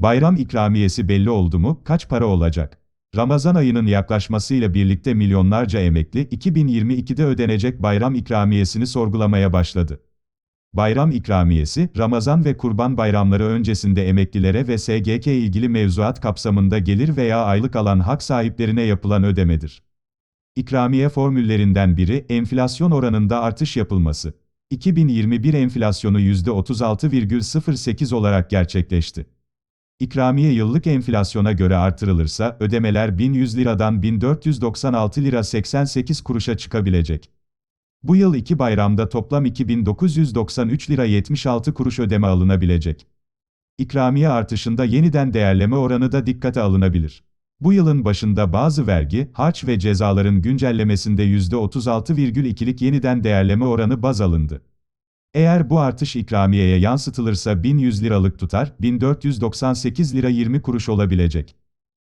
Bayram ikramiyesi belli oldu mu? Kaç para olacak? Ramazan ayının yaklaşmasıyla birlikte milyonlarca emekli 2022'de ödenecek bayram ikramiyesini sorgulamaya başladı. Bayram ikramiyesi, Ramazan ve Kurban bayramları öncesinde emeklilere ve SGK ilgili mevzuat kapsamında gelir veya aylık alan hak sahiplerine yapılan ödemedir. İkramiye formüllerinden biri, enflasyon oranında artış yapılması. 2021 enflasyonu %36,08 olarak gerçekleşti. İkramiye yıllık enflasyona göre artırılırsa, ödemeler 1100 liradan 1496 lira 88 kuruşa çıkabilecek. Bu yıl iki bayramda toplam 2993 lira 76 kuruş ödeme alınabilecek. İkramiye artışında yeniden değerleme oranı da dikkate alınabilir. Bu yılın başında bazı vergi, harç ve cezaların güncellemesinde %36,2'lik yeniden değerleme oranı baz alındı. Eğer bu artış ikramiyeye yansıtılırsa 1100 liralık tutar, 1498 lira 20 kuruş olabilecek.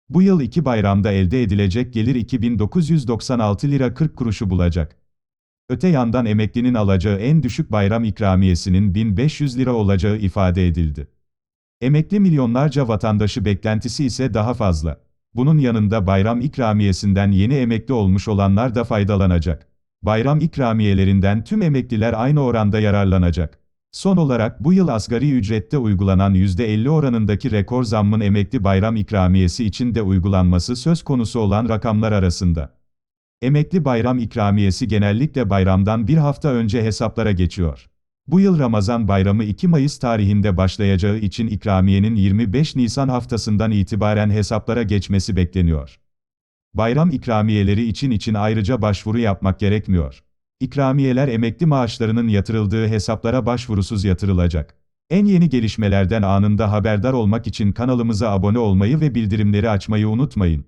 Bu yıl iki bayramda elde edilecek gelir 2996 lira 40 kuruşu bulacak. Öte yandan emeklinin alacağı en düşük bayram ikramiyesinin 1500 lira olacağı ifade edildi. Emekli milyonlarca vatandaşı beklentisi ise daha fazla. Bunun yanında bayram ikramiyesinden yeni emekli olmuş olanlar da faydalanacak. Bayram ikramiyelerinden tüm emekliler aynı oranda yararlanacak. Son olarak bu yıl asgari ücrette uygulanan %50 oranındaki rekor zammın emekli bayram ikramiyesi için de uygulanması söz konusu olan rakamlar arasında. Emekli bayram ikramiyesi genellikle bayramdan bir hafta önce hesaplara geçiyor. Bu yıl Ramazan bayramı 2 Mayıs tarihinde başlayacağı için ikramiyenin 25 Nisan haftasından itibaren hesaplara geçmesi bekleniyor. Bayram ikramiyeleri için için ayrıca başvuru yapmak gerekmiyor. İkramiyeler emekli maaşlarının yatırıldığı hesaplara başvurusuz yatırılacak. En yeni gelişmelerden anında haberdar olmak için kanalımıza abone olmayı ve bildirimleri açmayı unutmayın.